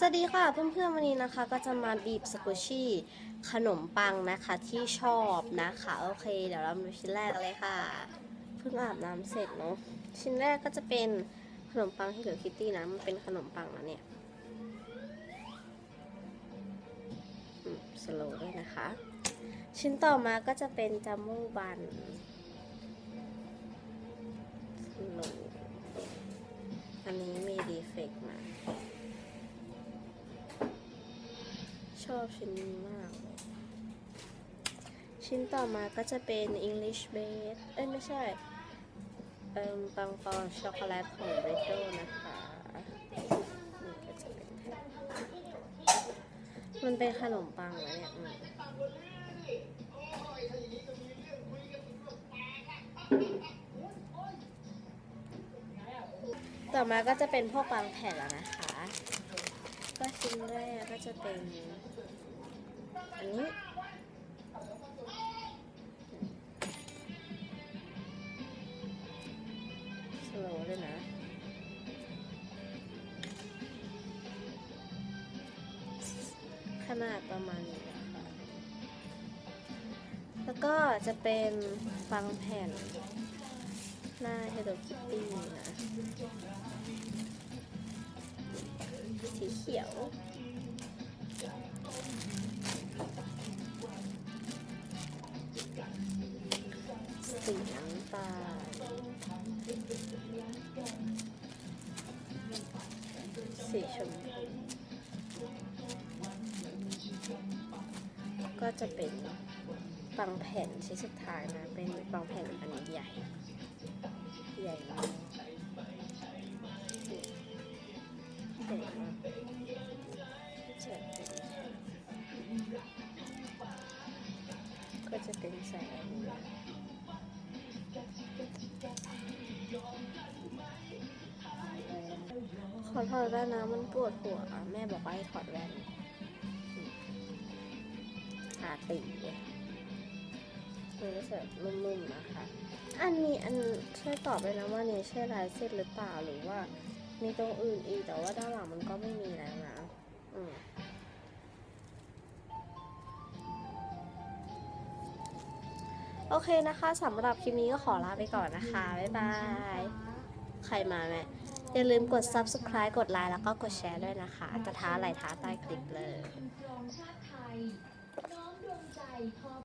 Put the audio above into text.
สวัสดีค่ะเพื่อนๆวันนี้นะคะก็จะมาบีบสกุชี่ขนมปังนะคะที่ชอบนะคะโอเค เดี๋ยวเรามาดูชิ้นแรกเลยค่ะเพิ่งอาบน้ำเสร็จเนาะชิ้นแรกก็จะเป็นขนมปังที่เหลือคิตตี้นะมันเป็นขนมปังนะเนี่ยสโลว์ด้วยนะคะ ชิ้นต่อมาก็จะเป็นจัมโม่บัน อบชิ้นนี้มากเลย ชิ้นต่อมาก็จะเป็น English Bake เอ้ยไม่ใช่ เอ่มปังปอนช็อกโกแลตของ r e d o นะคะนี่ก็จะเป็นแท่งมันเป็นขนมปังนะเนี่ยต่อมาก็จะเป็นพวกปังแผ่นแล้วนะคะ ก็ชิ้นแรกก็จะเป็น อันนี้ สโลว์เลยนะขนาดประมาณนี้นะคะ แล้วก็จะเป็นฟังแผ่น หน้า Hello Kitty นะ สีเขียว สีน้ำตาลสีชมพูก็จะเป็นปังแผ่นชิ้นสุดท้ายนะ เป็นปังแผ่นอันใหญ่ ใหญ่มาก จะเป็นใส่อันนี้ขอถอดแว่นนะมันปวดหัว แม่บอกว่าให้ถอดแว่นตาตีเลยมันรู้สึกนุ่มๆนะคะ อันนี้อันช่วยตอบเลยนะว่านี่ใช่ลายเส้นหรือเปล่าหรือว่ามีตรงอื่นอีกแต่ว่าด้านหลังมันก็ โอเคนะคะสำหรับคลิปนี้ก็ขอลาไปก่อนนะคะ บ๊ายบาย ใครมาแม่อย่าลืมกด subscribe กดไลค์แล้วก็กดแชร์ด้วยนะคะ จะท้าอะไรท้าใต้คลิปเลย